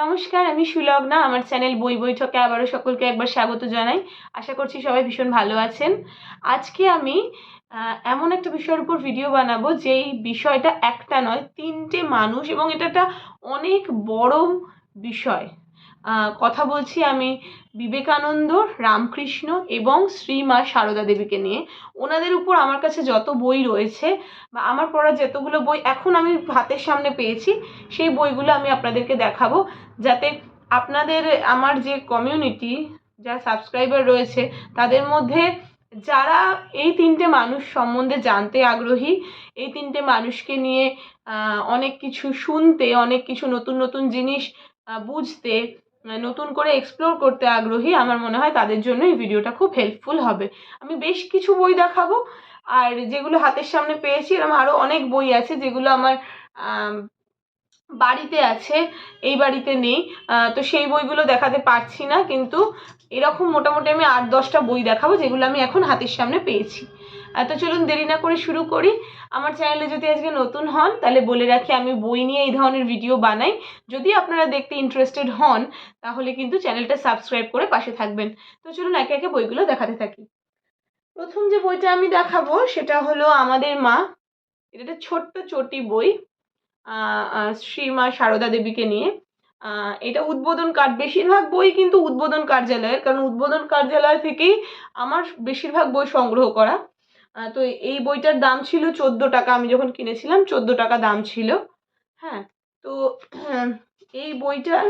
নমস্কার, আমি সুলগ্না, আমার চ্যানেল বই বৈঠকে আবারও সকলকে একবার স্বাগত জানাই। আশা করছি সবাই ভীষণ ভালো আছেন। আজকে আমি এমন একটা বিষয়ের উপর ভিডিও বানাবো, যেই বিষয়টা একটা নয়, তিনটে মানুষ এবং এটা একটা অনেক বড় বিষয়। কথা বলছি আমি বিবেকানন্দ, রামকৃষ্ণ এবং শ্রীমা সারদা দেবীকে নিয়ে। ওনাদের উপর আমার কাছে যত বই রয়েছে বা আমার পড়া যতগুলো বই এখন আমি হাতের সামনে পেয়েছি, সেই বইগুলো আমি আপনাদেরকে দেখাবো। যাতে আপনাদের আমার যে কমিউনিটি যা সাবস্ক্রাইবার রয়েছে তাদের মধ্যে যারা এই তিনটে মানুষ সম্বন্ধে জানতে আগ্রহী এই তিনটে মানুষকে নিয়ে অনেক কিছু শুনতে অনেক কিছু নতুন নতুন জিনিস বুঝতে নতুন করে এক্সপ্লোর করতে আগ্রহী আমার মনে হয় তাদের জন্য এই ভিডিওটা খুব হেল্পফুল হবে। আমি বেশ কিছু বই দেখাবো আর যেগুলো হাতের সামনে পেয়েছি এরকম আরও অনেক বই আছে যেগুলো আমার আম, বাড়িতে আছে, এই বাড়িতে নেই। তো সেই বইগুলো দেখাতে পারছি না, কিন্তু এরকম মোটামুটি আমি আট দশটা বই দেখাবো, যেগুলো আমি এখন হাতের সামনে পেয়েছি। তো চলুন দেরি না করে শুরু করি। আমার চ্যানেলে যদি আজকে নতুন হন, তাহলে বলে রাখি আমি বই নিয়ে এই ধরনের ভিডিও বানাই। যদি আপনারা দেখতে ইন্টারেস্টেড হন, তাহলে কিন্তু চ্যানেলটা সাবস্ক্রাইব করে পাশে থাকবেন। তো চলুন একে একে বইগুলো দেখাতে থাকি। প্রথম যে বইটা আমি দেখাবো, সেটা হলো আমাদের মা। এটা একটা ছোট্ট চটি বই। শ্রীমা সারদা দেবীকে নিয়ে। এটা উদ্বোধন কার্ড বেশিরভাগ বই কিন্তু উদ্বোধন কার্যালয়ের, কারণ উদ্বোধন কার্যালয় থেকেই আমার বেশিরভাগ বই সংগ্রহ করা। তো এই বইটার দাম ছিল চোদ্দ টাকা, আমি যখন কিনেছিলাম চোদ্দ টাকা দাম ছিল। হ্যাঁ তো এই বইটার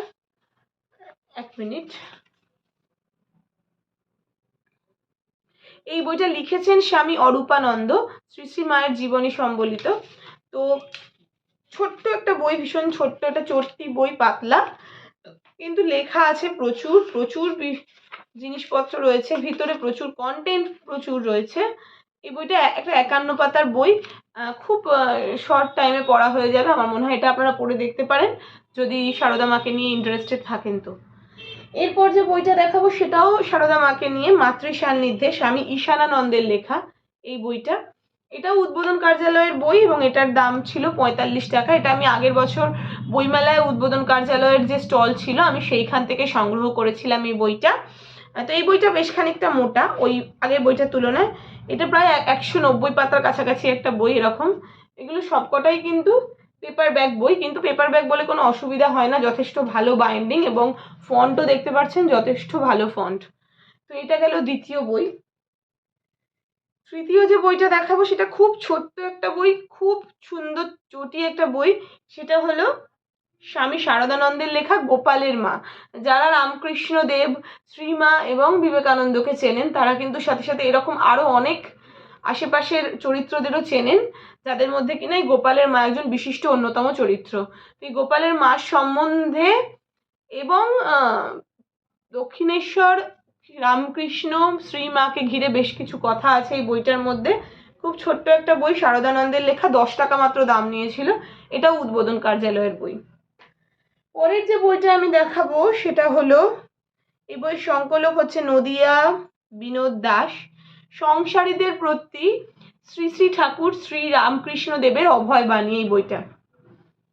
এক মিনিট। এই বইটা লিখেছেন স্বামী অরূপানন্দ, শ্রী শ্রী মায়ের জীবনী সম্বলিত। তো ছোট্ট একটা বই, ভীষণ ছোট্ট একটা চটতি বই, পাতলা। কিন্তু লেখা আছে প্রচুর প্রচুর জিনিসপত্র রয়েছে, ভিতরে প্রচুর কন্টেন্ট প্রচুর রয়েছে। এই বইটা একটা একান্ন পাতার বই। খুব শর্ট টাইমে পড়া হয়ে যাবে, আমার মনে হয় এটা আপনারা পড়ে দেখতে পারেন, যদি সারদা মাকে নিয়ে ইন্টারেস্টেড থাকেন তো। এরপর যে বইটা দেখাবো, সেটাও সারদা মাকে নিয়ে, মাতৃ সান্নিধ্যে, স্বামী ঈশানানন্দের লেখা, এই বইটা। এটাও উদ্বোধন কার্যালয়ের বই এবং এটার দাম ছিল পঁয়তাল্লিশ টাকা। এটা আমি আগের বছর বইমেলায় উদ্বোধন কার্যালয়ের যে স্টল ছিল, আমি সেইখান থেকে সংগ্রহ করেছিলাম এই বইটা। তো এই বইটা বেশ খানিকটা মোটা, ওই আগের বইটার তুলনায়। এটা প্রায় একশো নব্বই পাতার কাছাকাছি একটা বই এরকম। এগুলো সবকটাই কিন্তু পেপার ব্যাগ বই, কিন্তু পেপার ব্যাগ বলে কোনো অসুবিধা হয় না, যথেষ্ট ভালো বাইন্ডিং এবং ফন্টও দেখতে পাচ্ছেন, যথেষ্ট ভালো ফন্ট তো এটা গেল দ্বিতীয় বই। তৃতীয় যে বইটা দেখাবো সেটা খুব ছোট্ট একটা বই, খুব সুন্দর চটি একটা বই। সেটা হলো স্বামী শারদানন্দের লেখা গোপালের মা। যারা রামকৃষ্ণ দেব, শ্রীমা এবং বিবেকানন্দকে চেনেন, তারা কিন্তু সাথে সাথে এরকম আরও অনেক আশেপাশের চরিত্রদেরও চেনেন, যাদের মধ্যে কিনা এই গোপালের মা একজন বিশিষ্ট অন্যতম চরিত্র। এই গোপালের মা সম্বন্ধে এবং দক্ষিণেশ্বর রামকৃষ্ণ শ্রীমাকে ঘিরে বেশ কিছু কথা আছে এই বইটার মধ্যে। খুব ছোট্ট একটা বই, শারদানন্দের লেখা দশ টাকা মাত্র দাম নিয়েছিল। এটাও উদ্বোধন কার্যালয়ের বই। পরের যে বইটা আমি দেখাবো, সেটা হলো, এই বই সংকলক হচ্ছে নদিয়া বিনোদ দাস। সংসারীদের প্রতি শ্রী শ্রী ঠাকুর শ্রী রামকৃষ্ণ দেবের অভয় বাণী, এই বইটা।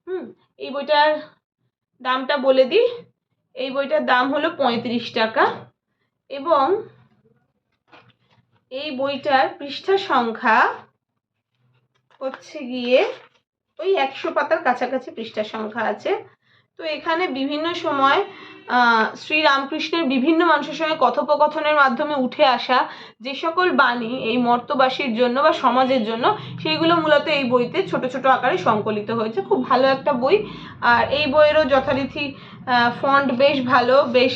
হুম, এই বইটার দামটা বলে দিই। এই বইটার দাম হলো পঁয়ত্রিশ টাকা। এবং এই বইটার পৃষ্ঠা সংখ্যা হচ্ছে গিয়ে ওই একশো পাতার কাছাকাছি পৃষ্ঠা সংখ্যা আছে। তো এখানে বিভিন্ন সময় শ্রীরামকৃষ্ণের বিভিন্ন মানুষের সঙ্গে কথোপকথনের মাধ্যমে উঠে আসা যে সকল বাণী এই মর্তবাসীর জন্য বা সমাজের জন্য, সেইগুলো মূলত এই বইতে ছোট ছোট আকারে সংকলিত হয়েছে। খুব ভালো একটা বই। আর এই বইয়েরও যথারীতি ফন্ট বেশ ভালো, বেশ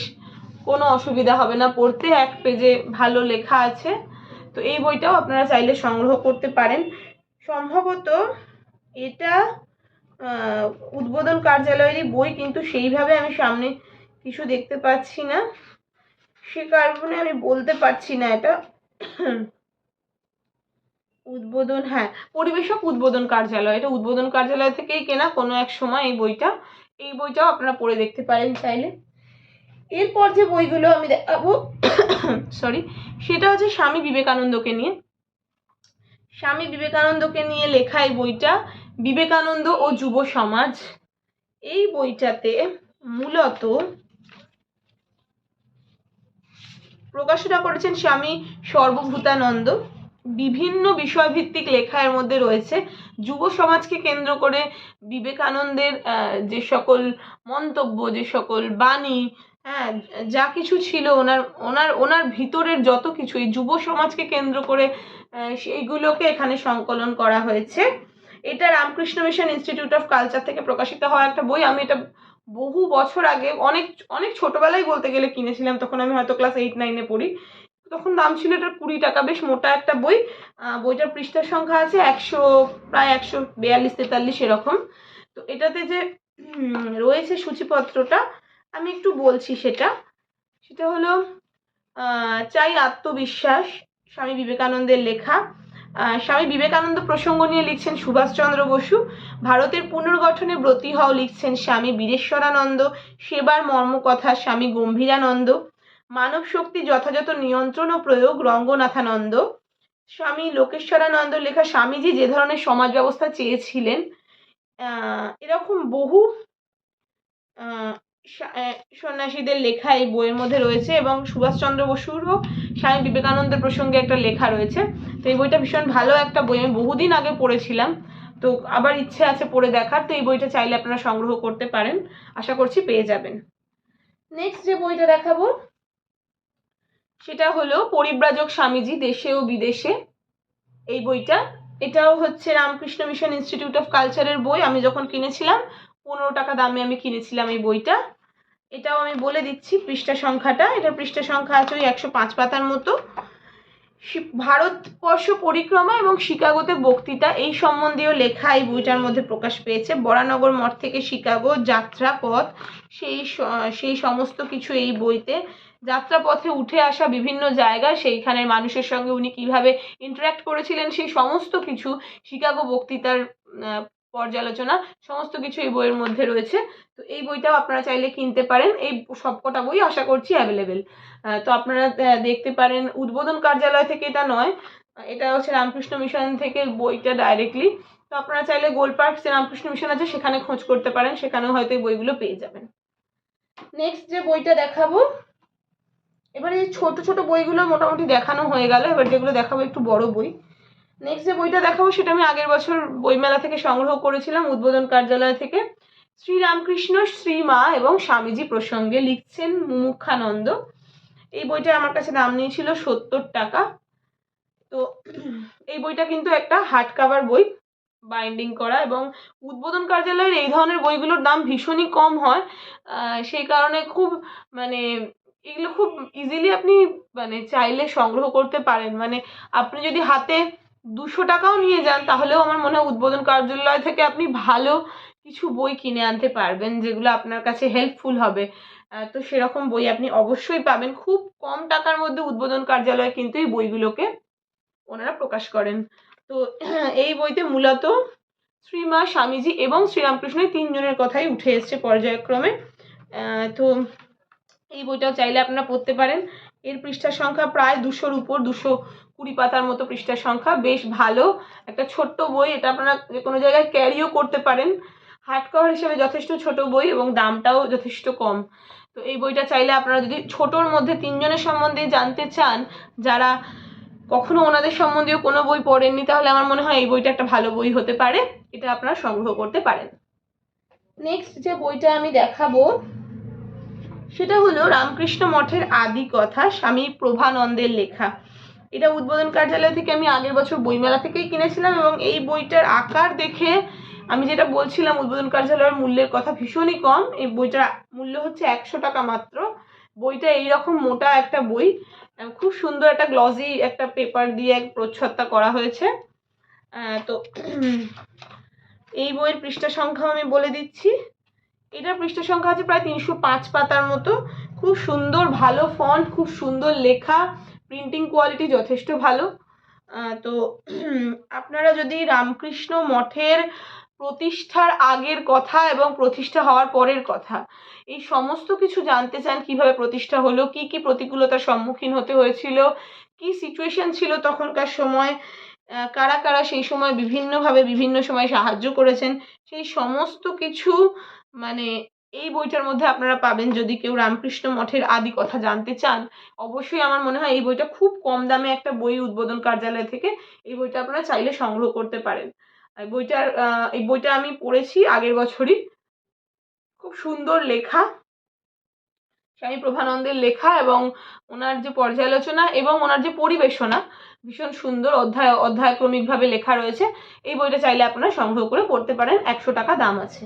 কোনো অসুবিধা হবে না। পড়তে এক পেজে ভালো লেখা আছে। তো এই বইটাও আপনারা চাইলে সংগ্রহ করতে পারেন। সম্ভবত এটা উদ্বোধন কার্যালয়েরই বই, কিন্তু সেইভাবে আমি সামনে কিছু দেখতে পাচ্ছি না। সে কারণে আমি বলতে পারছি না এটা। উদ্বোধন হ্যাঁ পরিবেশক উদ্বোধন কার্যালয়। এটা উদ্বোধন কার্যালয় থেকেই কেনা কোনো এক সময় এই বইটা। এই বইটাও আপনারা পড়ে দেখতে পারেন চাইলে। এরপর যে বইগুলো আমি দেখাবো সরি সেটা হচ্ছে স্বামী বিবেকানন্দকে নিয়ে। স্বামী বিবেকানন্দকে নিয়ে লেখা এই বইটা, বিবেকানন্দ ও যুব সমাজ। এই বইটাতে মূলত প্রকাশনা করেছেন স্বামী সর্বভূতানন্দ। বিভিন্ন বিষয়ভিত্তিক লেখা এর মধ্যে রয়েছে। যুব সমাজকে কেন্দ্র করে বিবেকানন্দের যে সকল মন্তব্য, যে সকল বাণী হ্যাঁ যা কিছু ছিল ওনার ওনার ওনার ভিতরের যত কিছু, এই যুব সমাজকে কেন্দ্র করে সেইগুলোকে এখানে সংকলন করা হয়েছে। এটা Ramakrishna mission institute of culture থেকে প্রকাশিত হওয়া একটা বই। আমি এটা বহু বছর আগে, অনেক অনেক ছোটবেলায় বলতে গেলে কিনেছিলাম। তখন আমি হয়তো ক্লাস এইট নাইনে পড়ি। তখন দাম ছিল এটার কুড়ি টাকা, বেশ মোটা একটা বই। বইটার পৃষ্ঠার সংখ্যা আছে একশো, প্রায় একশো বিয়াল্লিশ, তেতাল্লিশ এরকম। তো এটাতে যে রয়েছে সূচিপত্রটা আমি একটু বলছি সেটা। সেটা হলো চাই আত্মবিশ্বাস, স্বামী বিবেকানন্দের লেখা। স্বামী বিবেকানন্দ প্রসঙ্গ নিয়ে লিখছেন সুভাষচন্দ্র বসু। ভারতের পুনর্গঠনে ব্রতী হও লিখছেন স্বামী বীরেশ্বরানন্দ। সেবার মর্মকথা স্বামী গম্ভীরানন্দ। মানব শক্তি যথাযথ নিয়ন্ত্রণ ও প্রয়োগ রঙ্গনাথানন্দ। স্বামী লোকেশ্বরানন্দ লেখা স্বামীজি যে ধরনের সমাজ ব্যবস্থা চেয়েছিলেন এরকম বহু সন্ন্যাসীদের লেখা এই বইয়ের মধ্যে রয়েছে এবং সুভাষচন্দ্র বসুরও স্বামী বিবেকানন্দের প্রসঙ্গে একটা লেখা রয়েছে। তো এই বইটা ভীষণ ভালো একটা বই, আমি বহুদিন আগে পড়েছিলাম। তো আবার ইচ্ছে আছে পড়ে দেখার, তো এই বইটা চাইলে আপনারা সংগ্রহ করতে পারেন। আশা করছি পেয়ে যাবেন। নেক্সট যে বইটা দেখাবো, সেটা হলো পরিব্রাজক স্বামীজি দেশে ও বিদেশে। এই বইটা, এটাও হচ্ছে রামকৃষ্ণ মিশন ইনস্টিটিউট অফ কালচারের বই। আমি যখন কিনেছিলাম, পনেরো টাকা দামে আমি কিনেছিলাম এই বইটা। এটাও আমি বলে দিচ্ছি, পৃষ্ঠা সংখ্যাটা। এটার পৃষ্ঠা সংখ্যা আছে ওই একশো পাঁচ পাতার মতো। ভারতবর্ষ পরিক্রমা এবং শিকাগোতে বক্তৃতা, এই সম্বন্ধীয় লেখা এই বইটার মধ্যে প্রকাশ পেয়েছে। বরানগর মঠ থেকে শিকাগো যাত্রা পথ সেই সেই সমস্ত কিছু এই বইতে। যাত্রাপথে উঠে আসা বিভিন্ন জায়গায় সেইখানের মানুষের সঙ্গে উনি কীভাবে ইন্টারাক্ট করেছিলেন, সেই সমস্ত কিছু শিকাগো বক্তৃতার পর্যালোচনা, সমস্ত কিছু এই বইয়ের মধ্যে রয়েছে। তো এই বইটাও আপনারা চাইলে কিনতে পারেন। এই সবকটা বই আশা করছি অ্যাভেলেবেল তো আপনারা দেখতে পারেন। উদ্বোধন কার্যালয় থেকে এটা নয়, এটা হচ্ছে রামকৃষ্ণ মিশন থেকে বইটা ডাইরেক্টলি তো আপনারা চাইলে গোলপার্ক যে রামকৃষ্ণ মিশন আছে, সেখানে খোঁজ করতে পারেন। সেখানেও হয়তো এই বইগুলো পেয়ে যাবেন। নেক্সট যে বইটা দেখাবো, এবারে ছোট ছোট বইগুলো মোটামুটি দেখানো হয়ে গেল। এবার যেগুলো দেখাবো, একটু বড় বই। নেক্সট যে বইটা দেখাবো সেটা আমি আগের বছর বইমেলা থেকে সংগ্রহ করেছিলাম, উদ্বোধন কার্যালয় থেকে। শ্রীরামকৃষ্ণ, শ্রীমা এবং স্বামীজি প্রসঙ্গে লিখছেন মুমুক্ষানন্দ। এই বইটা আমার কাছে দাম নিয়েছিল সত্তর টাকা। তো এই বইটা কিন্তু একটা হার্ড কাভার বই, বাইন্ডিং করা এবং উদ্বোধন কার্যালয়ের এই ধরনের বইগুলোর দাম ভীষণই কম হয়। সেই কারণে খুব মানে এগুলো খুব ইজিলি আপনি মানে চাইলে সংগ্রহ করতে পারেন। মানে আপনি যদি হাতে দুশো টাকাও নিয়ে যান, তাহলেও আমার মনে হয় উদ্বোধন কার্যালয় থেকে আপনি ভালো কিছু বই কিনে আনতে পারবেন, যেগুলো আপনার কাছে হেল্পফুল হবে। তো সেরকম বই আপনি অবশ্যই পাবেন। খুব কম টাকার মধ্যে উদ্বোধন কার্যালয় কিন্তু এই বইগুলোকে ওনারা প্রকাশ করেন। তো এই বইতে মূলত শ্রীমা স্বামীজি এবং শ্রীরামকৃষ্ণ এই তিনজনের কথাই উঠে এসছে পর্যায়ক্রমে। তো এই বইটাও চাইলে আপনারা পড়তে পারেন। এর পৃষ্ঠার সংখ্যা প্রায় দুশোর উপর, দুশো কুড়ি পাতার মতো পৃষ্ঠার সংখ্যা, বেশ ভালো। একটা ছোট্ট বই, এটা আপনারা যে কোনো জায়গায় ক্যারিও করতে পারেন। হার্ড কভার হিসেবে যথেষ্ট ছোট বই এবং দামটাও যথেষ্ট কম। তো এই বইটা চাইলে আপনারা যদি ছোটোর মধ্যে তিনজনের সম্বন্ধে জানতে চান, যারা কখনো ওনাদের সম্বন্ধীয় কোনো বই পড়েননি, তাহলে আমার মনে হয় এই বইটা একটা ভালো বই হতে পারে। এটা আপনারা সংগ্রহ করতে পারেন। নেক্সট যে বইটা আমি দেখাবো, সেটা হলো রামকৃষ্ণ মঠের আদি কথা, স্বামী প্রভানন্দের লেখা। এটা উদ্বোধন কার্যালয় থেকে আমি আগের বছর বইমেলা থেকেই কিনেছিলাম এবং এই বইটার আকার দেখে আমি যেটা বলছিলাম, উদ্বোধন কার্যালয়ের মূল্যের কথা ভীষণই কম। এই বইটার মূল্য হচ্ছে একশো টাকা মাত্র। বইটা এইরকম মোটা একটা বই। খুব সুন্দর একটা গ্লসি একটা পেপার দিয়ে এক প্রচ্ছদটা করা হয়েছে। তো এই বইয়ের পৃষ্ঠা সংখ্যা আমি বলে দিচ্ছি। এটার পৃষ্ঠা সংখ্যা আছে প্রায় তিনশো পাঁচ পাতার মতো। খুব সুন্দর, ভালো ফন্ট খুব সুন্দর লেখা। প্রিন্টিং কোয়ালিটি যথেষ্ট ভালো। তো আপনারা যদি রামকৃষ্ণ মঠের প্রতিষ্ঠার আগের কথা এবং প্রতিষ্ঠা হওয়ার পরের কথা, এই সমস্ত কিছু জানতে চান কীভাবে প্রতিষ্ঠা হলো, কি কি প্রতিকূলতার সম্মুখীন হতে হয়েছিল, কি সিচুয়েশন ছিল তখনকার সময় কারা কারা সেই সময় বিভিন্নভাবে বিভিন্ন সময় সাহায্য করেছেন, সেই সমস্ত কিছু মানে এই বইটার মধ্যে আপনারা পাবেন, যদি কেউ রামকৃষ্ণ মঠের আদি কথা জানতে চান, অবশ্যই আমার মনে হয় এই বইটা খুব কম দামে একটা বই উদ্বোধন কার্যালয় থেকে এই বইটা আপনারা চাইলে সংগ্রহ করতে পারেন। বইটার এই বইটা আমি পড়েছি আগের বছরই। খুব সুন্দর লেখা। স্বামী প্রভানন্দের লেখা এবং ওনার যে পর্যালোচনা এবং ওনার যে পরিবেশনা, ভীষণ সুন্দর অধ্যায়, অধ্যায়ক্রমিকভাবে লেখা রয়েছে। এই বইটা চাইলে আপনারা সংগ্রহ করে পড়তে পারেন। একশো টাকা দাম আছে।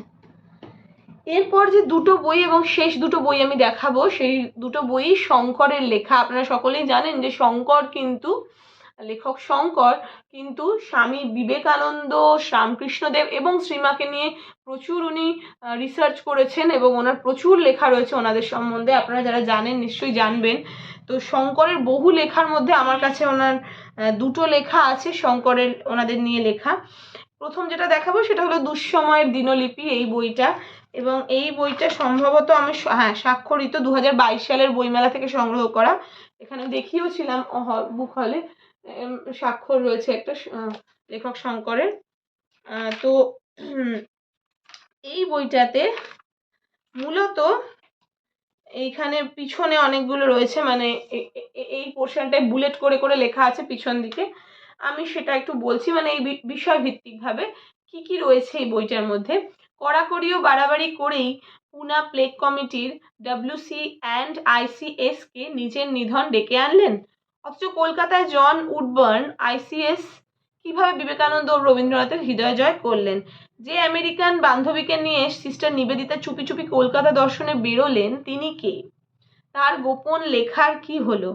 এরপর যে দুটো বই এবং শেষ দুটো বই আমি দেখাবো, সেই দুটো বই শঙ্করের লেখা। আপনারা সকলেই জানেন যে শঙ্কর কিন্তু, লেখক শঙ্কর কিন্তু স্বামী বিবেকানন্দ রামকৃষ্ণদেব এবং শ্রীমাকে নিয়ে প্রচুর উনি রিসার্চ করেছেন এবং ওনার প্রচুর লেখা রয়েছে ওনাদের সম্বন্ধে। আপনারা যারা জানেন নিশ্চয়ই জানবেন। তো শঙ্করের বহু লেখার মধ্যে আমার কাছে ওনার দুটো লেখা আছে শঙ্করের, ওনাদের নিয়ে লেখা। প্রথম যেটা দেখাবো সেটা হলো দুঃসময়ের দিনলিপি, এই বইটা। এবং এই বইটা সম্ভবত আমি হ্যাঁ স্বাক্ষরিত দু হাজার বাইশ সালের বইমেলা থেকে সংগ্রহ করা। এখানে দেখিয়েওছিলাম বুক হলে স্বাক্ষর রয়েছে একটা লেখক শঙ্করের। তো এই বইটাতে মূলত এইখানে পিছনে অনেকগুলো রয়েছে মানে এই পোর্শনটায় বুলেট করে করে লেখা আছে পিছন দিকে। আমি সেটা একটু বলছি মানে এই বিষয় ভিত্তিকভাবে কি কি রয়েছে এই বইটার মধ্যে? কড়াকড়ি ও বাড়াবাড়ি করেই পুনা প্লেগ কমিটির ডাব্লিউসি অ্যান্ড আইসিএসকে নিজের নিধন ডেকে আনলেন। অথচ কলকাতায় জন উডবার্ন আইসিএস কীভাবে বিবেকানন্দ ও রবীন্দ্রনাথের হৃদয় জয় করলেন? যে আমেরিকান বান্ধবীকে নিয়ে সিস্টার নিবেদিতা চুপি চুপি কলকাতা দর্শনে বেরোলেন, তিনি কে? তার গোপন লেখার কি হলো?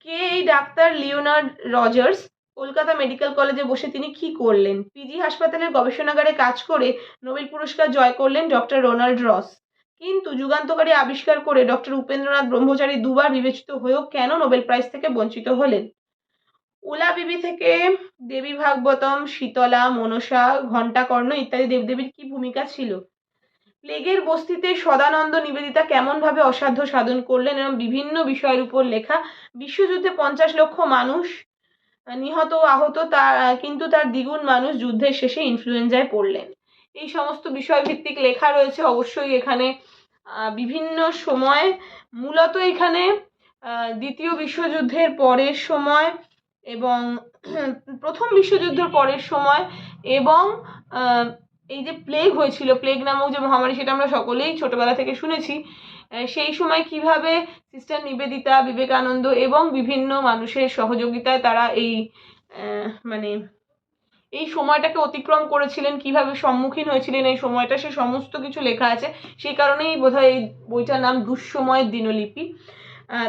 কে এই doctor Leonard Rogers? Kolkata medical কলেজে বসে তিনি কি করলেন? পিজি হাসপাতালের গবেষণাগারে কাজ করে নোবেল পুরস্কার জয় করলেন ডক্টর রোনাল্ড রস। কিন্তু যুগান্তকারী আবিষ্কার করে ডক্টর উপেন্দ্রনাথ ব্রহ্মচারী দুবার বিবেচিত হয়েও কেন নোবেল প্রাইজ থেকে বঞ্চিত হলেন? ওলা বিবি থেকে দেবী ভাগবতম, শীতলা, মনসা, ঘণ্টাকর্ণ ইত্যাদি দেবদেবীর কি ভূমিকা ছিল? প্লেগের বস্তিতে সদানন্দ নিবেদিতা কেমনভাবে অসাধ্য সাধন করলেন এবং বিভিন্ন বিষয়ের উপর লেখা বিশ্বযুদ্ধে পঞ্চাশ লক্ষ মানুষ নিহত ও আহত তার কিন্তু তার দ্বিগুণ মানুষ যুদ্ধের শেষে ইনফ্লুয়েঞ্জায় পড়লেন। এই সমস্ত বিষয় ভিত্তিক লেখা রয়েছে অবশ্যই এখানে। বিভিন্ন সময়, মূলত এখানে দ্বিতীয় বিশ্বযুদ্ধের পরের সময় এবং প্রথম বিশ্বযুদ্ধের পরের সময় এবং এই যে প্লেগ হয়েছিল প্লেগ নামক যে মহামারী, সেটা আমরা সকলেই ছোটবেলা থেকে শুনেছি। সেই সময় কীভাবে সিস্টার নিবেদিতা, বিবেকানন্দ এবং বিভিন্ন মানুষের সহযোগিতায় তারা এই মানে এই সময়টাকে অতিক্রম করেছিলেন, কীভাবে সম্মুখীন হয়েছিলেন এই সময়টা, সে সমস্ত কিছু লেখা আছে। সেই কারণেই বোধহয় এই বইটার নাম দুঃসময়ের দিনলিপি।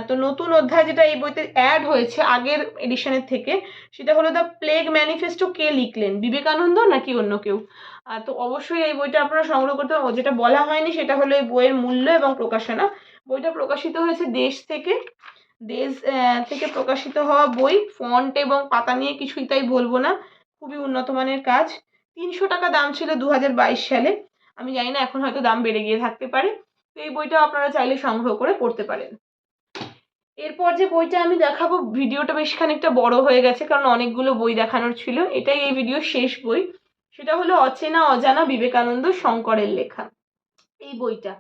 তো নতুন অধ্যায় যেটা এই বইতে অ্যাড হয়েছে আগের এডিশনের থেকে, সেটা হলো দ্য প্লেগ ম্যানিফেস্টো কে লিখলেন? বিবেকানন্দ নাকি অন্য কেউ? তো অবশ্যই এই বইটা আপনারা সংগ্রহ করতে ও যেটা বলা হয়নি সেটা হলো এই বইয়ের মূল্য এবং প্রকাশনা। বইটা প্রকাশিত হয়েছে দেশ থেকে। দেশ থেকে প্রকাশিত হওয়া বই, ফন্ট এবং পাতা নিয়ে কিছুই তাই বলব না। খুবই উন্নত মানের কাজ। তিনশো টাকা দাম ছিল দু হাজার বাইশ সালে। আমি জানি না এখন হয়তো দাম বেড়ে গিয়ে থাকতে পারে। তো এই বইটা আপনারা চাইলে সংগ্রহ করে পড়তে পারেন। এরপর যে বইটা আমি দেখাবো, ভিডিওটা বেশ খানিকটা বড় হয়ে গেছে, কারণ অনেকগুলো বই দেখানোর ছিল। এটাই এই ভিডিও শেষ বই। সেটা হলো অচেনা অজানা বিবেকানন্দ শঙ্করের লেখা। এই বইটা।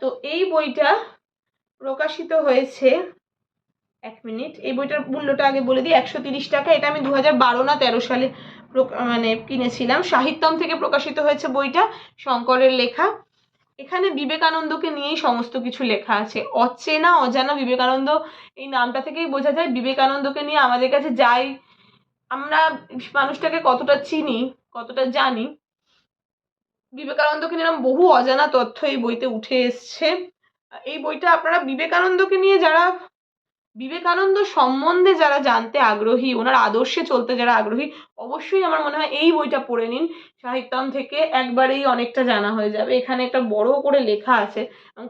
তো এই বইটা প্রকাশিত হয়েছে, এক মিনিট, এই বইটার মূল্যটা আগে বলে দিই, একশো তিরিশ টাকা। এটা আমি দু হাজার বারো না তেরো সালে মানে কিনেছিলাম। সাহিত্যম থেকে প্রকাশিত হয়েছে বইটা, শঙ্করের লেখা। এখানে বিবেকানন্দকে নিয়েই সমস্ত কিছু লেখা আছে। অচেনা অজানা বিবেকানন্দ, এই নামটা থেকেই বোঝা যায়। বিবেকানন্দকে নিয়ে আমাদের কাছে যাই, আমরা মানুষটাকে কতটা চিনি কতটা জানি। বিবেকানন্দকে নিয়ে বহু অজানা তথ্য এই বইতে উঠে এসছে। এই বইটা আপনারা বিবেকানন্দকে নিয়ে যারা বিবেকানন্দ সম্বন্ধে যারা জানতে আগ্রহী, ওনার আদর্শে চলতে যারা আগ্রহী, অবশ্যই আমার মনে হয় এই বইটা পড়ে নিন। সাহিত্যম থেকে একবারেই অনেকটা জানা হয়ে যাবে। এখানে একটা বড় করে লেখা আছে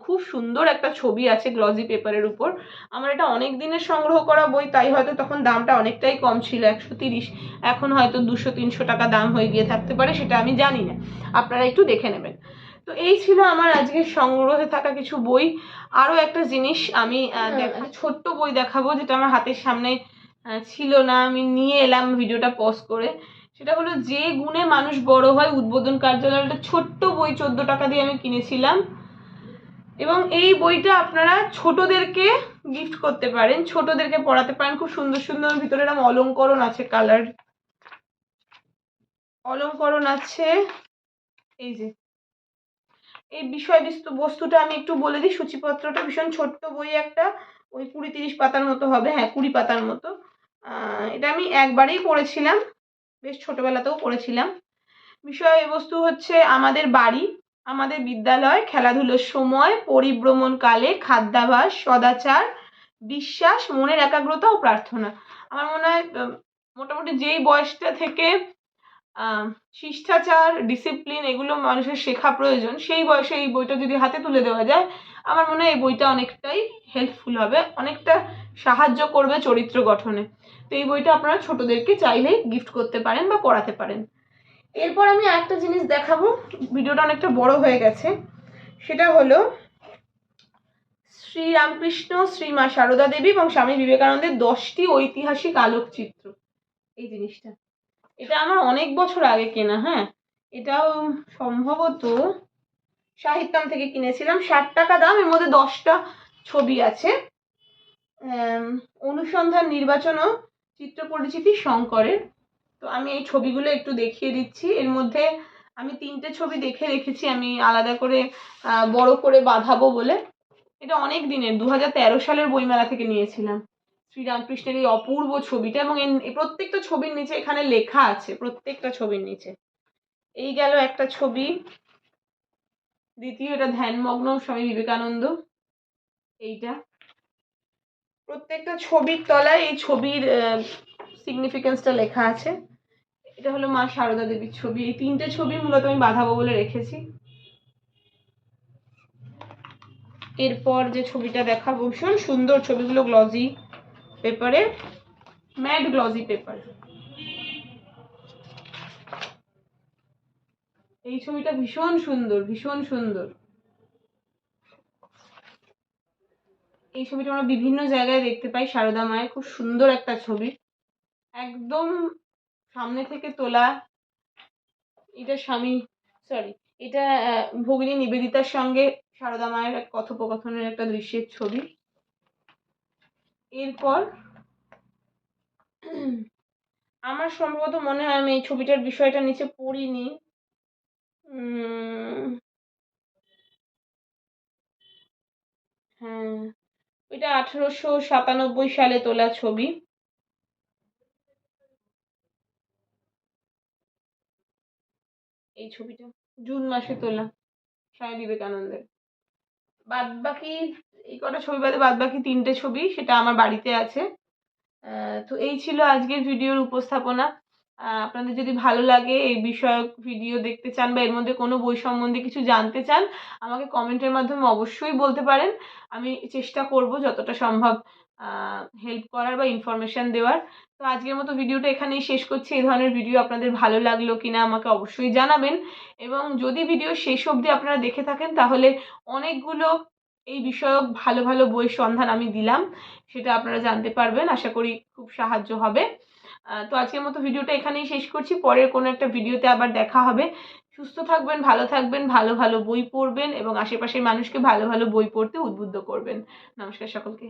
খুব সুন্দর একটা ছবি আছে গ্লজি পেপারের উপর। আমার এটা অনেক দিনের সংগ্রহ করা বই, তাই হয়তো তখন দামটা অনেকটাই কম ছিল, একশো তিরিশ। এখন হয়তো দুশো তিনশো টাকা দাম হয়ে গিয়ে থাকতে পারে, সেটা আমি জানি না। আপনারা একটু দেখে নেবেন। তো এই ছিল আমার আজকে সংগ্রহে থাকা কিছু বই। আরও একটা জিনিস আমি ছোট্ট বই দেখাবো যেটা আমার হাতের সামনে ছিল না। আমি নিয়ে এলাম ভিডিওটা পজ করে। সেটা হলো যে গুণে মানুষ বড় হয় উদ্বোধন কার্যালয় একটা ছোট্ট বই চোদ্দ টাকা দিয়ে আমি কিনেছিলাম। এবং এই বইটা আপনারা ছোটদেরকে গিফট করতে পারেন। ছোটদেরকে পড়াতে পারেন। খুব সুন্দর সুন্দর। ভিতরে এরকম অলঙ্করণ আছে কালার অলঙ্করণ আছে এই যে এই বিষয় বস্তু বস্তুটা আমি একটু বলে দিই। সূচিপত্রটা ভীষণ ছোট্ট বই একটা। ওই কুড়ি তিরিশ পাতার মতো হবে। হ্যাঁ কুড়ি পাতার মতো। এটা আমি একবারেই পড়েছিলাম। বেশ ছোটবেলাতেও পড়েছিলাম। বিষয়বস্তু হচ্ছে আমাদের বাড়ি, আমাদের বিদ্যালয়, খেলাধুলোর সময় পরিভ্রমণকালে খাদ্যাভাস, সদাচার, বিশ্বাস, মনের একাগ্রতা ও প্রার্থনা। আমার মনে হয় মোটামুটি যেই বয়সটা থেকে শিষ্টাচার ডিসিপ্লিন এগুলো মানুষের শেখা প্রয়োজন। সেই বয়সে এই বইটা যদি হাতে তুলে দেওয়া যায়, আমার মনে হয় এই বইটা অনেকটাই হেল্পফুল হবে, অনেকটা সাহায্য করবে চরিত্র গঠনে। তো এই বইটা আপনারা ছোটদেরকে চাইলেই গিফট করতে পারেন বা পড়াতে পারেন। এরপর আমি আরেকটা জিনিস দেখাবো। ভিডিওটা অনেকটা বড় হয়ে গেছে। সেটা হলো শ্রীরামকৃষ্ণ শ্রীমা সারদা দেবী এবং স্বামী বিবেকানন্দের দশটি ঐতিহাসিক আলোকচিত্র। এই জিনিসটা। এটা আমার অনেক বছর আগে কেনা হ্যাঁ? এটাও সম্ভবত সাহিত্যাম থেকে কিনেছিলাম। ষাট টাকা দাম, এর মধ্যে দশটা ছবি আছে। অনুসন্ধান নির্বাচন ও চিত্র পরিচিতি শঙ্করের। তো আমি এই ছবিগুলো একটু দেখিয়ে দিচ্ছি। এর মধ্যে আমি তিনটে ছবি দেখে রেখেছি, আমি আলাদা করে বড় করে বাঁধাবো বলে। এটা অনেক দিনের, দু হাজার তেরো সালের বইমেলা থেকে নিয়েছিলাম। শ্রীরামকৃষ্ণের এই অপূর্ব ছবিটা এবং এই প্রত্যেকটা ছবির নিচে এখানে লেখা আছে, প্রত্যেকটা ছবির নিচে। এই গেল একটা ছবি। দ্বিতীয় এটা ধ্যানমগ্ন, স্বামী বিবেকানন্দ। এইটা। প্রত্যেকটা ছবির তলায় এই ছবির সিগনিফিকেন্সটা লেখা আছে। এটা হলো মা সারদা দেবীর ছবি। এই তিনটে ছবি মূলত আমি বাঁধাবো বলে রেখেছি। এরপর যে ছবিটা দেখাবো, ভীষণ সুন্দর ছবিগুলো গ্লজি পেপারে ম্যাট গ্লজি পেপার। এই ছবিটা ভীষণ সুন্দর ভীষণ সুন্দর। এই ছবিটা আমরা বিভিন্ন জায়গায় দেখতে পাই, সারদা মায়ের খুব সুন্দর একটা ছবি। একদম সামনে থেকে তোলা, এটা স্বামী সরি এটা ভগিনী নিবেদিতার সঙ্গে সারদা মায়ের এক কথোপকথনের একটা দৃশ্যের ছবি। এরপর আমার সম্ভবত মনে হয় আমি এই ছবিটার বিষয়টা নিচে পড়িনি। হ্যাঁ এটা আঠারোশো সাতানব্বই সালে তোলা ছবি। এই ছবিটা জুন মাসে তোলা, স্বামী বিবেকানন্দের। বাদ বাকি এই কটা ছবি বাদে বাদ বাকি তিনটে ছবি সেটা আমার বাড়িতে আছে। তো এই ছিল আজকের ভিডিওর উপস্থাপনা। আপনাদের যদি ভালো লাগে এই বিষয়ক ভিডিও দেখতে চান বা এর মধ্যে কোনো বই সম্বন্ধে কিছু জানতে চান, আমাকে কমেন্টের মাধ্যমে অবশ্যই বলতে পারেন। আমি চেষ্টা করব যতটা সম্ভব হেল্প করার বা ইনফরমেশন দেওয়ার। তো আজকের মতো ভিডিওটা এখানেই শেষ করছি। এই ধরনের ভিডিও আপনাদের ভালো লাগল কিনা আমাকে অবশ্যই জানাবেন। এবং যদি ভিডিও শেষ অবধি আপনারা দেখে থাকেন, তাহলে অনেকগুলো এই বিষয়ক ভালো ভালো বই সন্ধান আমি দিলাম, সেটা আপনারা জানতে পারবেন, আশা করি খুব সাহায্য হবে। তো আজকের মতো ভিডিওটা এখানেই শেষ করছি, পরের কোনো একটা ভিডিওতে আবার দেখা হবে। সুস্থ থাকবেন, ভালো থাকবেন, ভালো ভালো বই পড়বেন এবং আশেপাশের মানুষকে ভালো ভালো বই পড়তে উদ্বুদ্ধ করবেন। নমস্কার সকলকে।